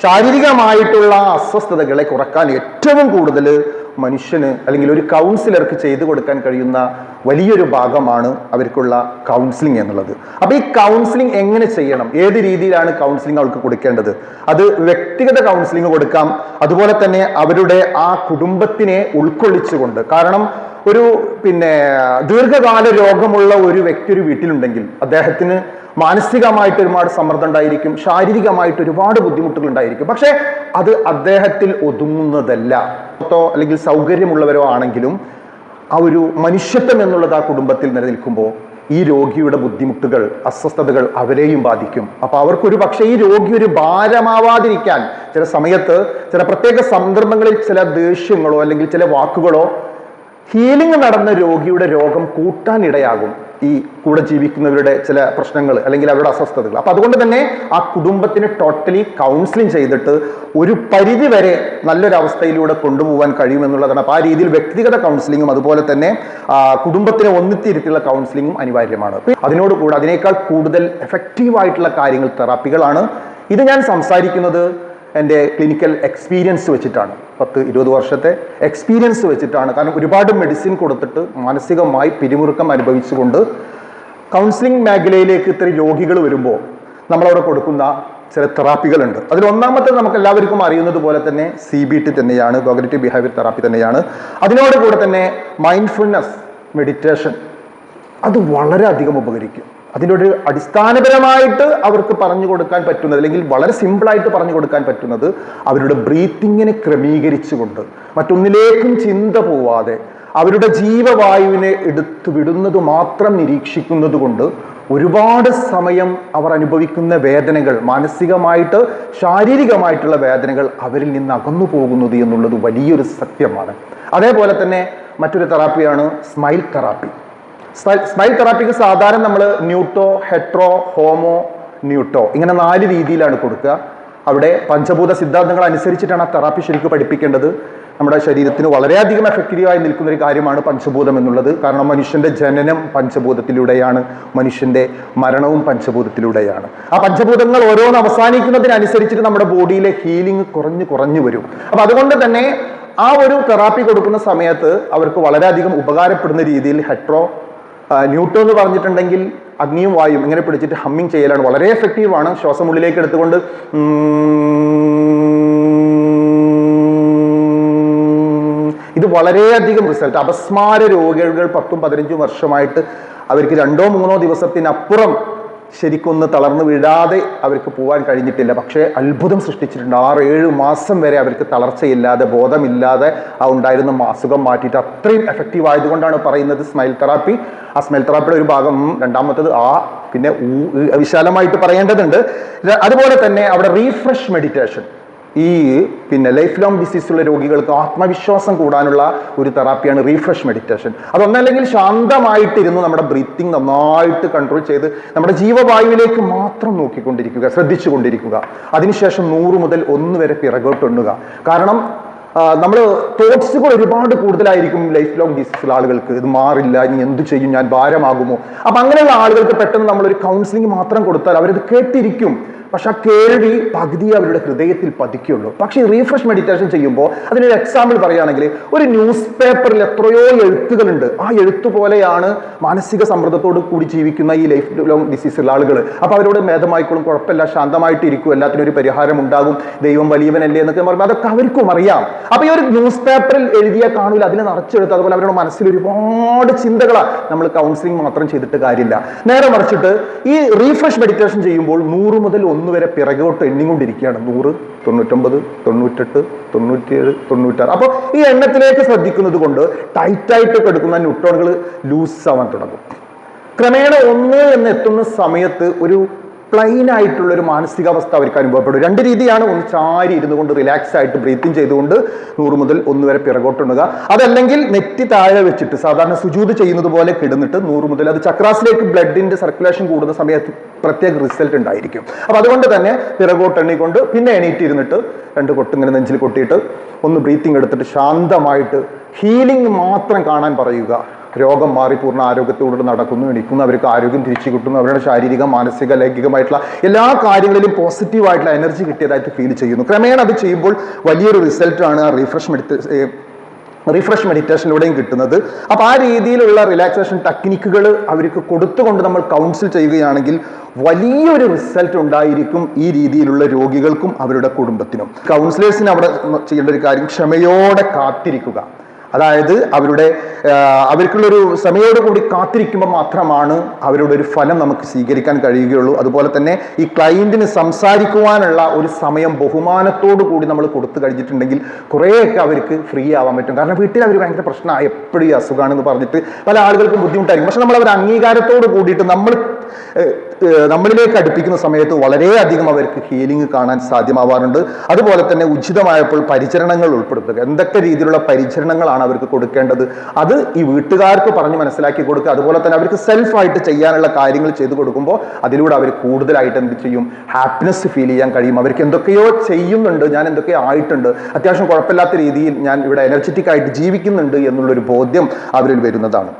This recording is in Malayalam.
ശാരീരികമായിട്ടുള്ള അസ്വസ്ഥതകളെ കുറയ്ക്കാൻ ഏറ്റവും കൂടുതൽ മനുഷ്യന് അല്ലെങ്കിൽ ഒരു കൗൺസിലർക്ക് ചെയ്തു കൊടുക്കാൻ കഴിയുന്ന വലിയൊരു ഭാഗമാണ് അവർക്കുള്ള കൗൺസിലിംഗ് എന്നുള്ളത്. അപ്പോൾ ഈ കൗൺസിലിംഗ് എങ്ങനെ ചെയ്യണം? ഏത് രീതിയിലാണ് കൗൺസിലിംഗ് അവർക്ക് കൊടുക്കേണ്ടത്? അത് വ്യക്തിഗത കൗൺസിലിംഗ് കൊടുക്കാം. അതുപോലെ തന്നെ അവരുടെ ആ കുടുംബത്തിനെ ഉൾക്കൊള്ളിച്ചുകൊണ്ട്. കാരണം ഒരു പിന്നെ ദീർഘകാല രോഗമുള്ള ഒരു വ്യക്തി ഒരു വീട്ടിലുണ്ടെങ്കിൽ അദ്ദേഹത്തിന് മാനസികമായിട്ട് ഒരുപാട് സമ്മർദ്ദം ഉണ്ടായിരിക്കും ശാരീരികമായിട്ട് ഒരുപാട് ബുദ്ധിമുട്ടുകൾ ഉണ്ടായിരിക്കും. പക്ഷേ അത് അദ്ദേഹത്തിൽ ഒതുങ്ങുന്നതല്ല. അല്ലെങ്കിൽ സൗകര്യമുള്ളവരോ ആണെങ്കിലും ആ ഒരു മനുഷ്യത്വം എന്നുള്ളത് ആ കുടുംബത്തിൽ നിലനിൽക്കുമ്പോൾ ഈ രോഗിയുടെ ബുദ്ധിമുട്ടുകൾ അസ്വസ്ഥതകൾ അവരെയും ബാധിക്കും. അപ്പൊ അവർക്കൊരു പക്ഷേ ഈ രോഗി ഒരു ഭാരമാവാതിരിക്കാൻ ചില സമയത്ത് ചില പ്രത്യേക സന്ദർഭങ്ങളിൽ ചില ദേഷ്യങ്ങളോ അല്ലെങ്കിൽ ചില വാക്കുകളോ ഹീലിംഗ് നടന്ന രോഗിയുടെ രോഗം കൂട്ടാനിടയാകും ഈ കൂടെ ജീവിക്കുന്നവരുടെ ചില പ്രശ്നങ്ങൾ അല്ലെങ്കിൽ അവരുടെ അസ്വസ്ഥതകൾ. അപ്പൊ അതുകൊണ്ട് തന്നെ ആ കുടുംബത്തിന് ടോട്ടലി കൗൺസിലിംഗ് ചെയ്തിട്ട് ഒരു പരിധി വരെ നല്ലൊരു അവസ്ഥയിലൂടെ കൊണ്ടുപോകാൻ കഴിയുമെന്നുള്ളതാണ്. അപ്പൊ ആ രീതിയിൽ വ്യക്തിഗത കൗൺസിലിങ്ങും അതുപോലെ തന്നെ കുടുംബത്തിനെ ഒന്നിത്തിരുത്തിയുള്ള കൗൺസിലിങ്ങും അനിവാര്യമാണ്. അതിനോട് കൂടെ അതിനേക്കാൾ കൂടുതൽ എഫക്റ്റീവ് ആയിട്ടുള്ള കാര്യങ്ങൾ തെറാപ്പികളാണ് ഇത് ഞാൻ സംസാരിക്കുന്നത് എന്റെ ക്ലിനിക്കൽ എക്സ്പീരിയൻസ് വെച്ചിട്ടാണ്. പത്ത് ഇരുപത് വർഷത്തെ എക്സ്പീരിയൻസ് വെച്ചിട്ടാണ്. കാരണം ഒരുപാട് മെഡിസിൻ കൊടുത്തിട്ട് മാനസികമായി പിരിമുറുക്കം അനുഭവിച്ചുകൊണ്ട് കൗൺസിലിംഗ് മേഖലയിലേക്ക് ഇത്തരം രോഗികൾ വരുമ്പോൾ നമ്മളവിടെ കൊടുക്കുന്ന ചില തെറാപ്പികളുണ്ട് അതിൽ ഒന്നാമത്തെ നമുക്ക് എല്ലാവർക്കും അറിയുന്നത് പോലെ തന്നെ സി ബി ടി തന്നെയാണ്. കോഗ്നേറ്റീവ് ബിഹേവിയർ തെറാപ്പി തന്നെയാണ്. അതിനോട് കൂടെ തന്നെ മൈൻഡ്ഫുൾനെസ് മെഡിറ്റേഷൻ അത് വളരെയധികം ഉപകരിക്കും. അതിന്റെ ഒരു അടിസ്ഥാനപരമായിട്ട് അവർക്ക് പറഞ്ഞു കൊടുക്കാൻ പറ്റുന്നത് അല്ലെങ്കിൽ വളരെ സിമ്പിളായിട്ട് പറഞ്ഞു കൊടുക്കാൻ പറ്റുന്നത് അവരുടെ ബ്രീത്തിങ്ങിനെ ക്രമീകരിച്ചുകൊണ്ട് മറ്റൊന്നിലേക്കും ചിന്ത പോവാതെ അവരുടെ ജീവവായുവിനെ എടുത്തു വിടുന്നത് മാത്രം നിരീക്ഷിക്കുന്നത് കൊണ്ട് ഒരുപാട് സമയം അവർ അനുഭവിക്കുന്ന വേദനകൾ മാനസികമായിട്ട് ശാരീരികമായിട്ടുള്ള വേദനകൾ അവരിൽ നിന്ന് അകന്നു പോകുന്നത് എന്നുള്ളത് വലിയൊരു സത്യമാണ്. അതേപോലെ തന്നെ മറ്റൊരു തെറാപ്പിയാണ് സ്മൈൽ തെറാപ്പി സ്മൈൽ- തെറാപ്പിക്ക് സാധാരണ നമ്മൾ ന്യൂട്ടോ ഹെട്രോ ഹോമോ ന്യൂട്ടോ ഇങ്ങനെ നാല് രീതിയിലാണ് കൊടുക്കുക. അവിടെ പഞ്ചഭൂത സിദ്ധാന്തങ്ങൾ അനുസരിച്ചിട്ടാണ് ആ തെറാപ്പി ശരിക്കും പഠിപ്പിക്കേണ്ടത്. നമ്മുടെ ശരീരത്തിന് വളരെയധികം എഫക്റ്റീവായി നിൽക്കുന്ന ഒരു കാര്യമാണ് പഞ്ചഭൂതം എന്നുള്ളത്. കാരണം മനുഷ്യന്റെ ജനനം പഞ്ചഭൂതത്തിലൂടെയാണ്. മനുഷ്യന്റെ മരണവും പഞ്ചഭൂതത്തിലൂടെയാണ്. ആ പഞ്ചഭൂതങ്ങൾ ഓരോന്ന് അവസാനിക്കുന്നതിനനുസരിച്ചിട്ട് നമ്മുടെ ബോഡിയിലെ ഹീലിംഗ് കുറഞ്ഞു കുറഞ്ഞു വരും. അപ്പൊ അതുകൊണ്ട് തന്നെ ആ ഒരു തെറാപ്പി കൊടുക്കുന്ന സമയത്ത് അവർക്ക് വളരെയധികം ഉപകാരപ്പെടുന്ന രീതിയിൽ ഹെട്രോ ന്യൂട്ടോ എന്ന് പറഞ്ഞിട്ടുണ്ടെങ്കിൽ അഗ്നിയും വായും ഇങ്ങനെ പിടിച്ചിട്ട് ഹമ്മിങ് ചെയ്യലാണ്. വളരെ എഫക്റ്റീവ് ആണ്. ശ്വാസം ഉള്ളിലേക്ക് എടുത്തുകൊണ്ട് ഇത് വളരെയധികം റിസൾട്ട് അപസ്മാര രോഗികൾ പത്തും പതിനഞ്ചും വർഷമായിട്ട് അവർക്ക് രണ്ടോ മൂന്നോ ദിവസത്തിനപ്പുറം ശരിക്കൊന്ന് തളർന്നു വീഴാതെ അവർക്ക് പോകാൻ കഴിഞ്ഞിട്ടില്ല. പക്ഷേ അത്ഭുതം സൃഷ്ടിച്ചിട്ടുണ്ട്. ആറ് ഏഴ് മാസം വരെ അവർക്ക് തളർച്ചയില്ലാതെ ബോധമില്ലാതെ ആ ഉണ്ടായിരുന്ന അസുഖം മാറ്റിയിട്ട് അത്രയും എഫക്റ്റീവ് ആയതുകൊണ്ടാണ് പറയുന്നത് സ്മൈൽ തെറാപ്പി ആ സ്മൈൽ തെറാപ്പിയുടെ ഒരു ഭാഗം രണ്ടാമത്തത് ആ പിന്നെ വിശാലമായിട്ട് പറയേണ്ടതുണ്ട്. അതുപോലെ തന്നെ അവിടെ റീഫ്രഷ് മെഡിറ്റേഷൻ ഈ പിന്നെ ലൈഫ് ലോങ് ഡിസീസ് ഉള്ള രോഗികൾക്ക് ആത്മവിശ്വാസം കൂടാനുള്ള ഒരു തെറാപ്പിയാണ് റീഫ്രഷ് മെഡിറ്റേഷൻ അതൊന്നല്ലെങ്കിൽ ശാന്തമായിട്ടിരുന്ന് നമ്മുടെ ബ്രീത്തിങ് നന്നായിട്ട് കൺട്രോൾ ചെയ്ത് നമ്മുടെ ജീവവായുവിലേക്ക് മാത്രം നോക്കിക്കൊണ്ടിരിക്കുക ശ്രദ്ധിച്ചു കൊണ്ടിരിക്കുക അതിനുശേഷം നൂറ് മുതൽ ഒന്ന് വരെ പിറകോട്ടുണ്ണുക കാരണം നമ്മൾ തോട്ട്സുകൾ ഒരുപാട് കൂടുതലായിരിക്കും ലൈഫ് ലോങ് ഡിസീസുള്ള ആളുകൾക്ക്. ഇത് മാറില്ല ഇനി എന്ത് ചെയ്യും ഞാൻ ഭാരമാകുമോ? അപ്പൊ അങ്ങനെയുള്ള ആളുകൾക്ക് പെട്ടെന്ന് നമ്മളൊരു കൗൺസിലിംഗ് മാത്രം കൊടുത്താൽ അവരത് കേട്ടിരിക്കും. പക്ഷെ ആ കേൾവി പകുതി അവരുടെ ഹൃദയത്തിൽ പതിക്കുള്ളൂ. പക്ഷേ റീഫ്രഷ് മെഡിറ്റേഷൻ ചെയ്യുമ്പോൾ അതിനൊരു എക്സാമ്പിൾ പറയുകയാണെങ്കിൽ ഒരു ന്യൂസ് പേപ്പറിൽ എത്രയോ എഴുത്തുകളുണ്ട്. ആ എഴുത്തു പോലെയാണ് മാനസിക സമ്മർദ്ദത്തോട് കൂടി ജീവിക്കുന്ന ഈ ലൈഫ് ലോങ് ഡിസീസ് ഉള്ള ആളുകൾ. അപ്പോൾ അവരോട് മേധമായിക്കോളും കുഴപ്പമില്ല ശാന്തമായിട്ട് ഇരിക്കും എല്ലാത്തിനും ഒരു പരിഹാരം ഉണ്ടാകും. ദൈവം വലിയവനല്ലേ എന്നൊക്കെ പറയുമ്പോൾ അതൊക്കെ അവർക്കും അറിയാം. അപ്പോൾ ഈ ഒരു ന്യൂസ് പേപ്പറിൽ എഴുതിയ കാണൂല അതിനെ നിറച്ചെടുത്ത് അതുപോലെ അവരുടെ മനസ്സിൽ ഒരുപാട് ചിന്തകളാണ് നമ്മൾ കൗൺസിലിംഗ് മാത്രം ചെയ്തിട്ട് കാര്യമില്ല. നേരെ മറിച്ചിട്ട് ഈ റീഫ്രഷ് മെഡിറ്റേഷൻ ചെയ്യുമ്പോൾ നൂറ് മുതൽ ഒന്ന് വരെ പിറകോട്ട് എണ്ണിക്കൊണ്ടിരിക്കുകയാണ്. നൂറ് തൊണ്ണൂറ്റൊമ്പത് തൊണ്ണൂറ്റെട്ട് തൊണ്ണൂറ്റിയേഴ് തൊണ്ണൂറ്റാറ്. അപ്പോൾ ഈ എണ്ണത്തിലേക്ക് ശ്രദ്ധിക്കുന്നത് കൊണ്ട് ടൈറ്റായിട്ട് എടുക്കുന്ന ന്യൂട്രോണുകൾ ലൂസ് ആവാൻ തുടങ്ങും. ക്രമേണ ഒന്ന് എന്ന് എത്തുന്ന സമയത്ത് ഒരു പ്ലെയിൻ ആയിട്ടുള്ള ഒരു മാനസികാവസ്ഥ അവർക്ക് അനുഭവപ്പെടും. രണ്ട് രീതിയാണ് ഒന്ന് ചാരി ഇരുന്നു കൊണ്ട് റിലാക്സ് ആയിട്ട് ബ്രീത്തിങ് ചെയ്തുകൊണ്ട് നൂറ് മുതൽ ഒന്ന് വരെ പിറകോട്ടുണ്ണുക. അതല്ലെങ്കിൽ നെറ്റി താഴെ വെച്ചിട്ട് സാധാരണ സുജൂത് ചെയ്യുന്നത് പോലെ കിടന്നിട്ട് നൂറ് മുതൽ അത് ചക്രാസിലേക്ക് ബ്ലഡിന്റെ സർക്കുലേഷൻ കൂടുന്ന സമയത്ത് പ്രത്യേക റിസൾട്ട് ഉണ്ടായിരിക്കും. അപ്പൊ അതുകൊണ്ട് തന്നെ പിറകോട്ടെണ്ണിക്കൊണ്ട് പിന്നെ എണീറ്റ് ഇരുന്നിട്ട് രണ്ട് കൊട്ടിങ്ങനെ നെഞ്ചിൽ കൊട്ടിയിട്ട് ഒന്ന് ബ്രീത്തിങ് എടുത്തിട്ട് ശാന്തമായിട്ട് ഹീലിംഗ് മാത്രം കാണാൻ പറയുക. രോഗം മാറി പൂർണ ആരോഗ്യത്തോടെ നടക്കുന്നു എണിക്കുന്നു അവർക്ക് ആരോഗ്യം തിരിച്ചു കിട്ടുന്നു അവരുടെ ശാരീരിക മാനസിക ലൈംഗികമായിട്ടുള്ള എല്ലാ കാര്യങ്ങളിലും പോസിറ്റീവായിട്ടുള്ള എനർജി കിട്ടിയതായിട്ട് ഫീൽ ചെയ്യുന്നു. ക്രമേണ അത് ചെയ്യുമ്പോൾ വലിയൊരു റിസൾട്ടാണ് റീഫ്രഷ് മെഡിറ്റേ റിഫ്രഷ് മെഡിറ്റേഷനിലൂടെയും കിട്ടുന്നത്. അപ്പോൾ ആ രീതിയിലുള്ള റിലാക്സേഷൻ ടെക്നിക്കുകൾ അവർക്ക് കൊടുത്തുകൊണ്ട് നമ്മൾ കൗൺസിൽ ചെയ്യുകയാണെങ്കിൽ വലിയൊരു റിസൾട്ട് ഉണ്ടായിരിക്കും ഈ രീതിയിലുള്ള രോഗികൾക്കും അവരുടെ കുടുംബത്തിനും. കൗൺസിലേഴ്സിന് അവിടെ ചെയ്യേണ്ട ഒരു കാര്യം ക്ഷമയോടെ കാത്തിരിക്കുക. അതായത് അവരുടെ അവർക്കുള്ളൊരു സമയോട് കൂടി കാത്തിരിക്കുമ്പോൾ മാത്രമാണ് അവരുടെ ഒരു ഫലം നമുക്ക് സ്വീകരിക്കാൻ കഴിയുകയുള്ളൂ. അതുപോലെ തന്നെ ഈ ക്ലയന്റിന് സംസാരിക്കുവാനുള്ള ഒരു സമയം ബഹുമാനത്തോടു കൂടി നമ്മൾ കൊടുത്തു കഴിഞ്ഞിട്ടുണ്ടെങ്കിൽ കുറേയൊക്കെ അവർക്ക് ഫ്രീ ആവാൻ പറ്റും. കാരണം വീട്ടിൽ അവർ ഭയങ്കര പ്രശ്നമായി എപ്പോഴും ഈ അസുഖമാണെന്ന് പറഞ്ഞിട്ട് പല ആളുകൾക്കും ബുദ്ധിമുട്ടായിരിക്കും. പക്ഷെ നമ്മൾ അവർ അംഗീകാരത്തോട് കൂടിയിട്ട് നമ്മൾ നമ്മളിലേക്ക് അടുപ്പിക്കുന്ന സമയത്ത് വളരെയധികം അവർക്ക് ഹീലിംഗ് കാണാൻ സാധ്യമാവാറുണ്ട്. അതുപോലെ തന്നെ ഉചിതമായപ്പോൾ പരിചരണങ്ങൾ ഉൾപ്പെടുത്തുക. എന്തൊക്കെ രീതിയിലുള്ള പരിചരണങ്ങളാണ് അവർക്ക് കൊടുക്കേണ്ടത്? അത് ഈ വീട്ടുകാർക്ക് പറഞ്ഞ് മനസ്സിലാക്കി കൊടുക്കുക. അതുപോലെ തന്നെ അവർക്ക് സെൽഫായിട്ട് ചെയ്യാനുള്ള കാര്യങ്ങൾ ചെയ്തു കൊടുക്കുമ്പോൾ അതിലൂടെ അവർ കൂടുതലായിട്ട് എന്ത് ചെയ്യും? ഹാപ്പിനെസ് ഫീൽ ചെയ്യാൻ കഴിയും. അവർക്ക് എന്തൊക്കെയോ ചെയ്യുന്നുണ്ട്. ഞാൻ എന്തൊക്കെയോ ആയിട്ടുണ്ട്. അത്യാവശ്യം കുഴപ്പമില്ലാത്ത രീതിയിൽ ഞാൻ ഇവിടെ എനർജറ്റിക് ആയിട്ട് ജീവിക്കുന്നുണ്ട് എന്നുള്ളൊരു ബോധ്യം അവരിൽ വരുന്നതാണ്.